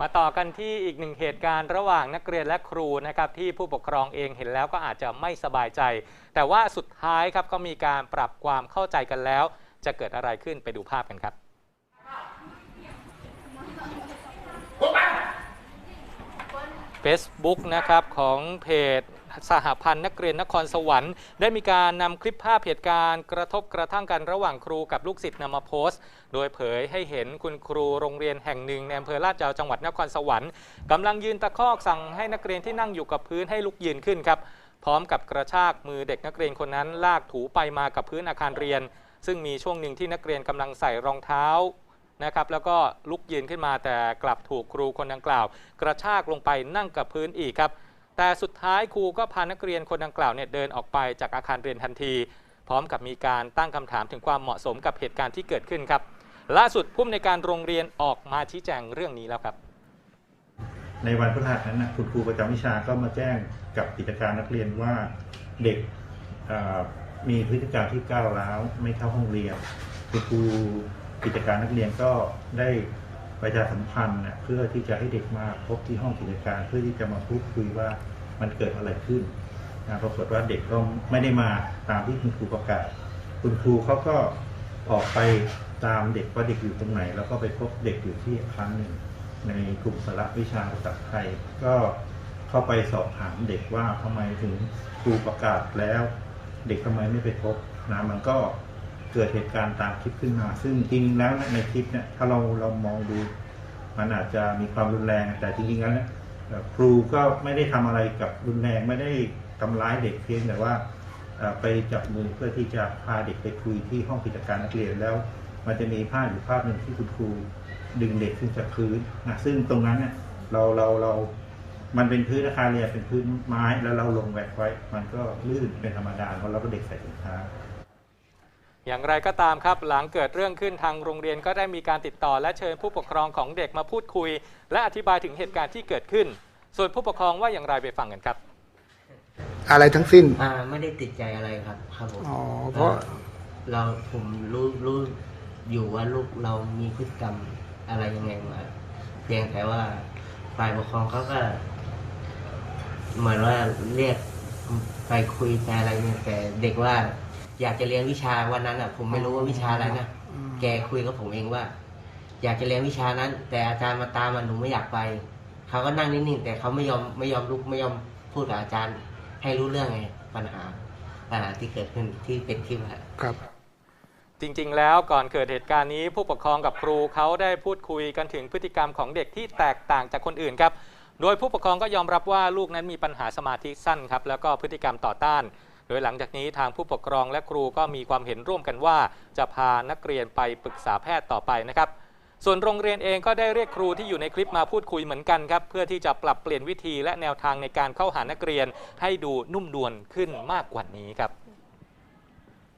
มาต่อกันที่อีกหนึ่งเหตุการณ์ระหว่างนักเรียนและครูนะครับที่ผู้ปกครองเองเห็นแล้วก็อาจจะไม่สบายใจ แต่ว่าสุดท้ายครับก็มีการปรับความเข้าใจกันแล้ว จะเกิดอะไรขึ้นไปดูภาพกันครับ Facebook นะครับของเพจสหพันธ์นักเรียนนครสวรรค์ ได้มีการนำคลิปภาพเหตุการณ์กระทบกระทั่งกันระหว่างครูกับลูกศิษย์นำมาโพสต์ โดยเผยให้เห็นคุณครูโรงเรียนแห่งหนึ่งในอำเภอลาดยาวจังหวัดนครสวรรค์กำลังยืนตะคอกสั่งให้นักเรียนที่นั่งอยู่กับพื้นให้ลุกยืนขึ้นครับพร้อมกับกระชากมือเด็กนักเรียนคนนั้นลากถูไปมากับพื้นอาคารเรียน ซึ่งมีช่วงหนึ่งที่นักเรียนกำลังใส่รองเท้า นะครับแล้วก็ลุกยืนขึ้นมาแต่กลับถูกครูคนดังกล่าว กระชากลงไปนั่งกับพื้นอีกครับ แต่สุดท้ายครูก็พานักเรียนคนดังกล่าวเนี่ยเดินออกไปจากอาคารเรียนทันที พร้อมกับมีการตั้งคำถามถึงความเหมาะสมกับเหตุการณ์ที่เกิดขึ้นครับ ล่าสุดผู้อำนวยการโรงเรียนออกมาชี้แจงเรื่องนี้แล้วครับ ในวันพฤหัสนั้นนะคุณครูประจำวิชาก็มาแจ้งกับกิจการนักเรียนว่าเด็กมีพฤติกรรมที่ก้าวร้าวไม่เข้าห้องเรียนคุณครู กิจการนักเรียนก็ได้ประชาสัมพันธ์นะเพื่อที่จะให้เด็กมาพบที่ห้องกิจการเพื่อที่จะมาพูดคุยว่ามันเกิดอะไรขึ้นนะปรากฏว่าเด็กก็ไม่ได้มาตามที่คุณครูประกาศ คุณครูเขาก็ออกไปตามเด็กว่าเด็กอยู่ตรงไหน แล้วก็ไปพบเด็กอยู่ที่อาคารหนึ่ง ในกลุ่มสาระวิชาภาษาไทย ก็เข้าไปสอบถามเด็กว่าทำไมถึงครูประกาศแล้ว เด็กทำไมไม่ไปพบนะมันก็ เกิดเหตุการณ์ตามคลิปขึ้นมา ซึ่งจริงๆแล้วในคลิปเนี่ยถ้าเราเรามองดู มันอาจจะมีความรุนแรง แต่จริงๆแล้วเนี่ยครูก็ไม่ได้ทำอะไรกับรุนแรงไม่ได้ทำร้ายเด็กเพียงแต่ว่าไปจับมือเพื่อที่จะพาเด็กไปคุยที่ห้องกิจการนักเรียนแล้ว มันจะมีภาพอยู่ภาพหนึ่งที่คุณครูดึงเด็กขึ้นจากพื้นนะซึ่งตรงนั้นเนี่ยเราเราเรา มันเป็นพื้นอาคารเรียนเป็นพื้นไม้แล้วเราลงแวกไว้ มันก็ลื่นเป็นธรรมดาเพราะเราก็เด็กใส่ถุงเท้า อย่างไรก็ตามครับ หลังเกิดเรื่องขึ้นทางโรงเรียนก็ได้มีการติดต่อ และเชิญผู้ปกครองของเด็กมาพูดคุย และอธิบายถึงเหตุการณ์ที่เกิดขึ้น ส่วนผู้ปกครองว่าอย่างไรไปฟังกันครับ อะไรทั้งสิ้นอ่าไม่ได้ติดใจอะไรครับครับผมอ๋อเพราะเราผมรู้รู้อยู่ว่าลูกเรามีพฤติกรรมอะไรยังไงมาเพียงแต่ว่าฝ่ายปกครองเขาก็ เหมือนว่าเรียกไปคุยไปอะไรเนี่ยแต่เด็กว่า อยากจะเรียนวิชาวันนั้นอะ ผมไม่รู้ว่าวิชาอะไรนะแกคุยกับผมเองว่า อยากจะเรียนวิชานั้น แต่อาจารย์มาตามมาหนูไม่อยากไปเขาก็นั่งนิ่งๆแต่เขาไม่ยอมไม่ยอมลุกไม่ยอมพูดกับอาจารย์ ให้รู้เรื่องไงปัญหาปัญหาที่เกิดขึ้นที่เป็นคลิปอะครับ จริงๆ แล้วก่อนเกิดเหตุการณ์นี้ผู้ปกครองกับครูเขาได้พูดคุยกันถึงพฤติกรรมของเด็กที่แตกต่างจากคนอื่นครับ โดยผู้ปกครองก็ยอมรับว่าลูกนั้นมีปัญหาสมาธิสั้นครับแล้วก็พฤติกรรมต่อต้าน โดยหลังจากนี้ทางผู้ปกครองและครูก็มีความเห็นร่วมกันว่า จะพานักเรียนไปปรึกษาแพทย์ต่อไปนะครับส่วนโรงเรียนเองก็ได้เรียกครูที่อยู่ในคลิปมาพูดคุยเหมือนกันครับ เพื่อที่จะปรับเปลี่ยนวิธีและแนวทางในการเข้าหานักเรียนให้ดูนุ่มนวลขึ้นมากกว่านี้ครับ